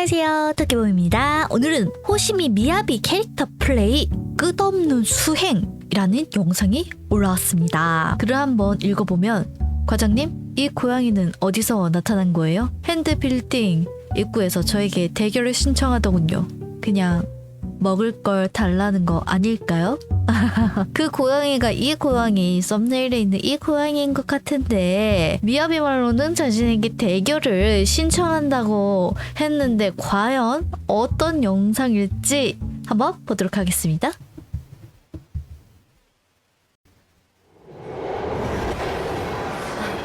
안녕하세요. 토끼봄입니다. 오늘은 호시미 미야비 캐릭터 플레이 끝없는 수행이라는 영상이 올라왔습니다. 글을 한번 읽어보면 과장님, 이 고양이는 어디서 나타난 거예요? 핸드 빌딩 입구에서 저에게 대결을 신청하더군요. 그냥 먹을 걸 달라는 거 아닐까요? 그 고양이가 이 고양이 썸네일에 있는 이 고양이인 것 같은데 미야비 말로는 자신에게 대결을 신청한다고 했는데 과연 어떤 영상일지 한번 보도록 하겠습니다.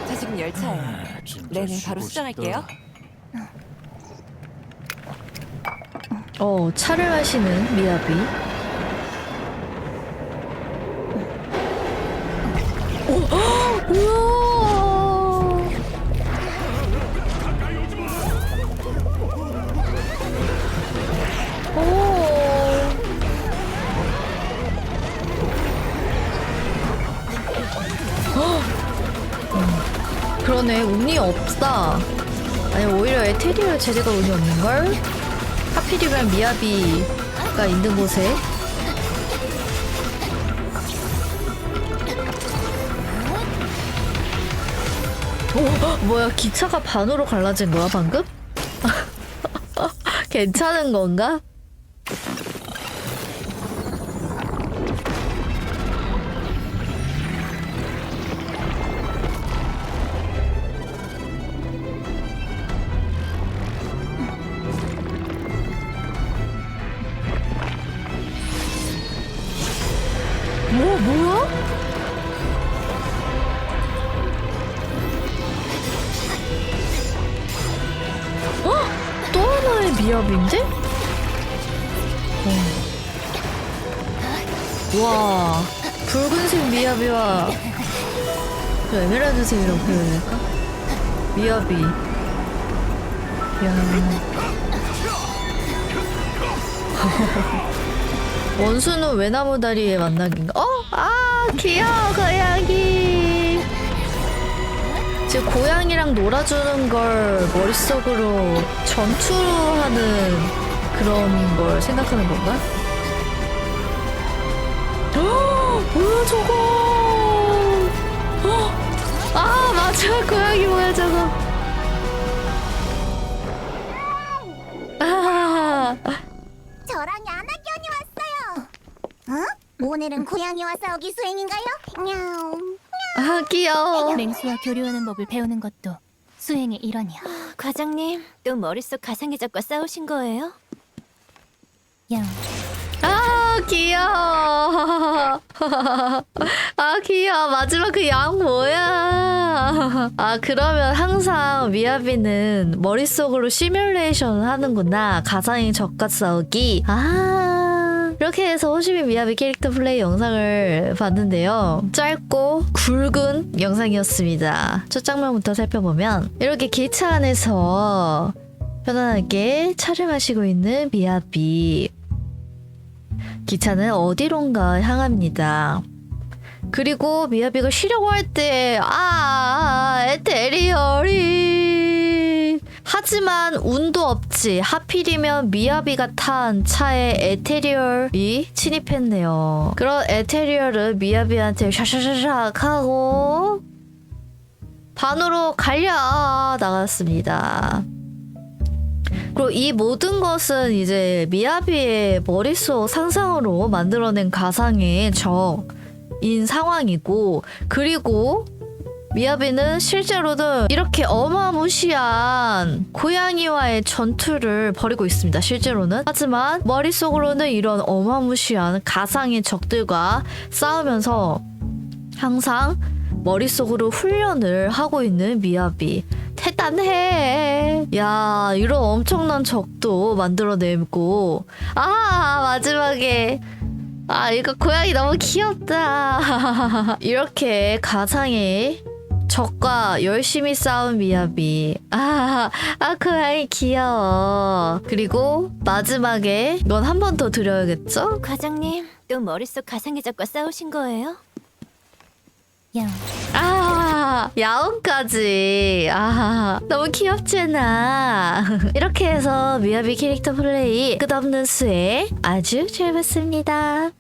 저 지금 열차예요. 네네, 바로 수정할게요. 어 차를 마시는 미야비. 그러네 운이 없다. 아니 오히려 에테리얼 제대가 운이 없는 걸. 하필이면 미야비가 있는 곳에 오, 헉, 뭐야 기차가 반으로 갈라진 거야 방금? 괜찮은 건가? 뭐 뭐야? 어? 또 하나의 미압인데? 어. 와 붉은색 미압이와 그 에메랄드색이라고 표현할까? 미압이 야 원수는 외나무 다리에 만나긴가? 어? 아 귀여워 고양이 지금 고양이랑 놀아주는 걸 머릿속으로 전투하는 그런 걸 생각하는 건가? 헉, 뭐야 저거 헉, 아 맞아 고 오늘은 고양이와 싸우기 수행인가요? 냐옹. 아 귀여워. 맹수와 교류하는 법을 배우는 것도 수행의 일환이야. 과장님, 또 머릿속 가상의적과 싸우신 거예요? 양, 아 귀여워. 아 귀여워. 마지막 그 양 뭐야? 아 그러면 항상 미야비는 머릿속으로 시뮬레이션 하는구나. 가상의 적과 싸우기. 아 이렇게 해서 호시미 미야비 캐릭터 플레이 영상을 봤는데요. 짧고 굵은 영상이었습니다. 첫 장면부터 살펴보면 이렇게 기차 안에서 편안하게 차를 마시고 있는 미야비. 기차는 어디론가 향합니다. 그리고 미야비가 쉬려고 할 때, 아, 하지만 운도 없지. 하필이면 미야비가 탄 차에 에테리얼이 침입했네요. 그런 에테리얼은 미야비한테 샤샤샤샥 하고 반으로 갈려 나갔습니다. 그리고 이 모든 것은 이제 미야비의 머릿속 상상으로 만들어낸 가상의 적인 상황이고 그리고 미야비는 실제로는 이렇게 어마무시한 고양이와의 전투를 벌이고 있습니다. 실제로는. 하지만 머릿속으로는 이런 어마무시한 가상의 적들과 싸우면서 항상 머릿속으로 훈련을 하고 있는 미야비. 대단해. 야, 이런 엄청난 적도 만들어내고. 아, 마지막에. 아, 이거 고양이 너무 귀엽다. 이렇게 가상의 적과 열심히 싸운 미야비. 아, 아, 고양이 귀여워. 그리고 마지막에 이건 한 번 더 드려야겠죠? 과장님, 또 머릿속 가상의 적과 싸우신 거예요? 양, 아, 와 야옹까지 아 너무 귀엽잖아 이렇게 해서 미야비 캐릭터 플레이 끝없는 수행 아주 재밌습니다